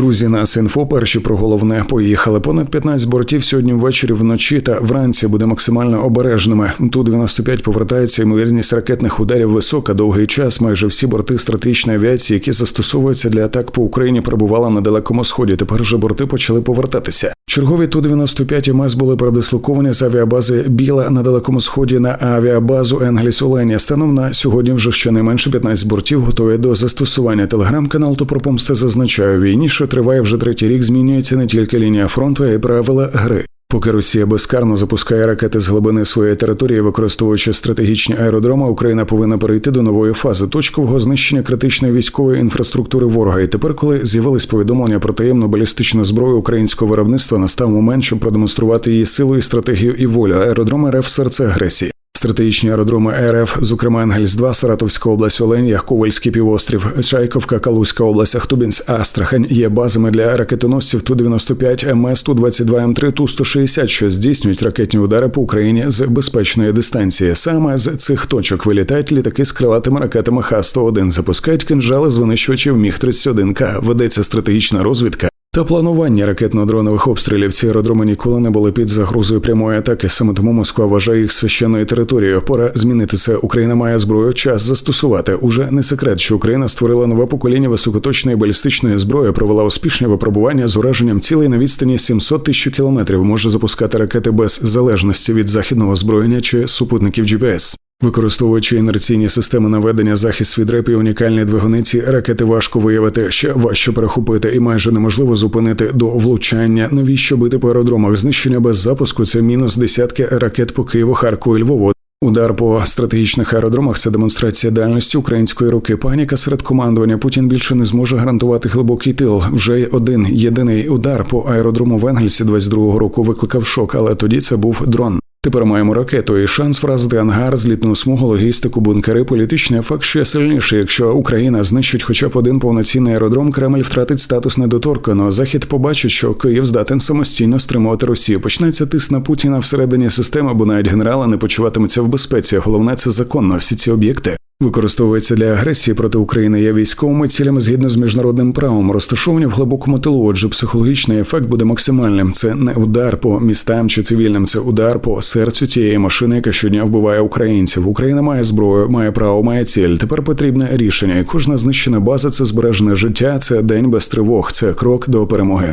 Друзі, нас інфо перші про головне поїхали. Понад 15 бортів сьогодні ввечері вночі та вранці буде максимально обережними. Ту 95 повертається ймовірність ракетних ударів висока. Довгий час майже всі борти стратегічної авіації, які застосовуються для атак по Україні, перебували на далекому сході. Тепер же борти почали повертатися. Чергові ту 95 МС були передислоковані з авіабази Біла на далекому сході на авіабазу Енгліс Олені. Станом на сьогодні вже щонайменше 15 бортів готові до застосування. Телеграм-канал Топропомсти зазначає війні що триває вже третій рік, змінюється не тільки лінія фронту, а й правила гри. Поки Росія безкарно запускає ракети з глибини своєї території, використовуючи стратегічні аеродроми, Україна повинна перейти до нової фази точкового знищення критичної військової інфраструктури ворога. І тепер, коли з'явились повідомлення про таємну балістичну зброю українського виробництва, настав момент, щоб продемонструвати її силу і стратегію і волю. Аеродроми РФ – серце агресії. Стратегічні аеродроми РФ, зокрема Енгельс 2 Саратовська область, Олень, Ковальський півострів, Чайковка, Калузька область, Ахтубінськ, Астрахань є базами для ракетоносців ту 95 МС, ту 22 М3, ту 160 що здійснюють ракетні удари по Україні з безпечної дистанції. Саме з цих точок вилітають літаки з крилатими ракетами Х-101, запускають кинжали з винищувачів Міг 31 К. Ведеться стратегічна розвідка. Та планування ракетно-дронових обстрілів ці аеродроми ніколи не були під загрозою прямої атаки. Саме тому Москва вважає їх священною територією. Пора змінити це. Україна має зброю. Час застосувати. Уже не секрет, що Україна створила нове покоління високоточної балістичної зброї, провела успішне випробування з ураженням цілей на відстані 700 тисяч кілометрів. Може запускати ракети без залежності від західного озброєння чи супутників GPS. Використовуючи інерційні системи наведення захист від реп унікальні двигуни, ці ракети важко виявити, ще важче перехопити і майже неможливо зупинити до влучання. Навіщо бити по аеродромах? Знищення без запуску це мінус десятки ракет по Києву, Харкову і Львову. Удар по стратегічних аеродромах це демонстрація дальності української руки. Паніка серед командування. Путін більше не зможе гарантувати глибокий тил. Вже один єдиний удар по аеродрому в Енгельсі 22-го року викликав шок, але тоді це був дрон. Тепер маємо ракету і шанс вразити ангар, злітну смугу, логістику, бункери. Політичний ефект ще сильніший. Якщо Україна знищить хоча б один повноцінний аеродром, Кремль втратить статус недоторканого. Захід побачить, що Київ здатен самостійно стримувати Росію. Почнеться тиск на Путіна всередині системи, бо навіть генерали не почуватимуться в безпеці. Головне це законно. Всі ці об'єкти використовуються для агресії проти України. Є військовими цілями згідно з міжнародним правом, розташовані в глибокому тилу. Отже, психологічний ефект буде максимальним. Це не удар по містам чи цивільним, це удар по серцю тієї машини, яка щодня вбиває українців. Україна має зброю, має право, має ціль. Тепер потрібне рішення. І кожна знищена база це збережене життя, це день без тривог, це крок до перемоги.